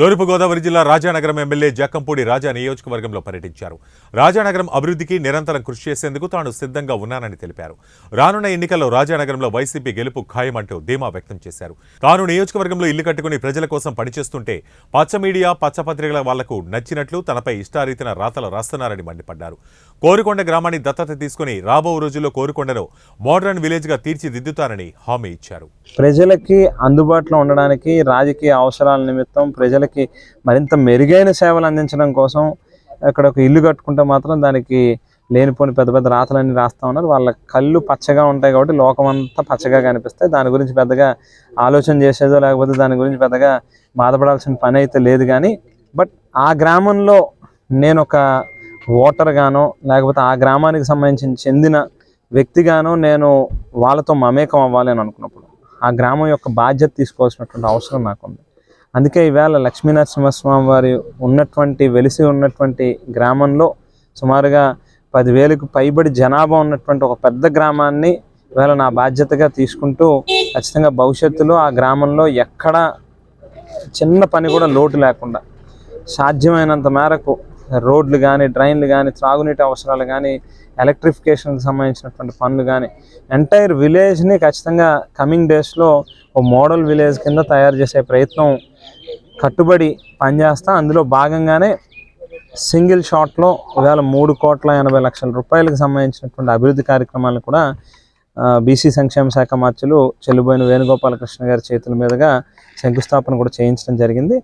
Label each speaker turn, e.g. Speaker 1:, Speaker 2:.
Speaker 1: తూర్పుగోదావరి జిల్లా రాజానగరం ఎమ్మెల్యే జక్కంపూడి రాజా నియోజకవర్గంలో పర్యటించారు. రాజానగరం అభివృద్ధికి నిరంతరం కృషి చేసేందుకు తాను సిద్ధంగా ఉన్నానని తెలిపారు. రానున్న ఎన్నికల్లో రాజానగరంలో వైసీపీ గెలుపు ఖాయమంటూ ధీమా వ్యక్తం చేశారు. తాను నియోజకవర్గంలో ఇల్లు కట్టుకుని ప్రజల కోసం పనిచేస్తుంటే పచ్చ మీడియా పచ్చపత్రికల వాళ్ళకు నచ్చినట్లు తనపై ఇష్టారీతిన రాతలు రాస్తున్నారని మండిపడ్డారు. కోరుకొండ గ్రామాన్ని దత్తత తీసుకుని రాబో రోజుల్లో కోరుకొండను మోడర్న్ విలేజ్గా తీర్చిదిద్దుతారని హామీ ఇచ్చారు.
Speaker 2: ప్రజలకి అందుబాటులో ఉండడానికి రాజకీయ అవసరాల నిమిత్తం ప్రజలకి మరింత మెరుగైన సేవలు అందించడం కోసం అక్కడ ఒక ఇల్లు కట్టుకుంటే మాత్రం దానికి లేనిపోని పెద్ద పెద్ద రాతలన్నీ రాస్తా ఉన్నారు. వాళ్ళ కళ్ళు పచ్చగా ఉంటాయి కాబట్టి లోకం అంతా పచ్చగా కనిపిస్తాయి. దాని గురించి పెద్దగా ఆలోచన చేసేదో లేకపోతే దాని గురించి పెద్దగా బాధపడాల్సిన పని అయితే లేదు కానీ బట్ ఆ గ్రామంలో నేను ఒక ఓటర్గానో లేకపోతే ఆ గ్రామానికి సంబంధించిన చెందిన వ్యక్తిగానో నేను వాళ్ళతో మమేకం అవ్వాలి అని అనుకున్నప్పుడు ఆ గ్రామం యొక్క బాధ్యత తీసుకోవాల్సినటువంటి అవసరం నాకుంది. అందుకే ఈవేళ లక్ష్మీనరసింహస్వామి వారి ఉన్నటువంటి వెలిసి ఉన్నటువంటి గ్రామంలో సుమారుగా పదివేలకు పైబడి జనాభా ఉన్నటువంటి ఒక పెద్ద గ్రామాన్ని ఈవేళ నా బాధ్యతగా తీసుకుంటూ ఖచ్చితంగా భవిష్యత్తులో ఆ గ్రామంలో ఎక్కడ చిన్న పని కూడా లోటు లేకుండా సాధ్యమైనంత మేరకు రోడ్లు కానీ డ్రైన్లు కానీ త్రాగునీటి అవసరాలు కానీ ఎలక్ట్రిఫికేషన్కి సంబంధించినటువంటి పనులు కానీ ఎంటైర్ విలేజ్ని ఖచ్చితంగా కమింగ్ డేస్లో ఓ మోడల్ విలేజ్ కింద తయారు చేసే ప్రయత్నం కట్టుబడి పనిచేస్తా అందులో భాగంగానే సింగిల్ షాట్లో ఒకవేళ మూడు కోట్ల ఎనభై లక్షల రూపాయలకు సంబంధించినటువంటి అభివృద్ధి కార్యక్రమాలను కూడా బీసీ సంక్షేమ శాఖ మార్చులు చెల్లుబోయిన వేణుగోపాలకృష్ణ గారి చేతుల మీదుగా శంకుస్థాపన కూడా చేయించడం జరిగింది.